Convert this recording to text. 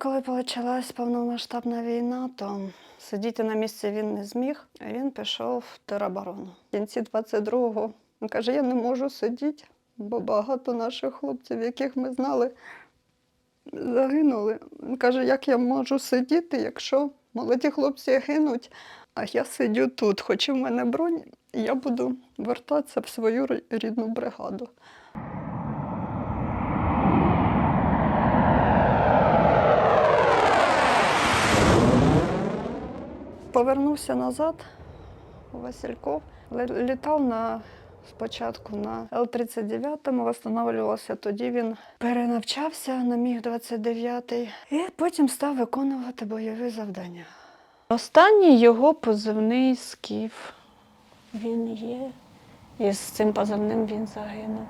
Коли почалась повномасштабна війна, то сидіти на місці він не зміг, він пішов в тероборону. В кінці 22-го він каже: я не можу сидіти, бо багато наших хлопців, яких ми знали, загинули. Він каже, як я можу сидіти, якщо молоді хлопці гинуть, а я сидю тут, хоч і в мене бронь, і я буду вертатися в свою рідну бригаду. Повернувся назад у Васильков, літав на спочатку на Л-39, встановлювався. Тоді він перенавчався на Міг-29 і потім став виконувати бойові завдання. Останній його позивний скіф. Він є. І з цим позивним він загинув.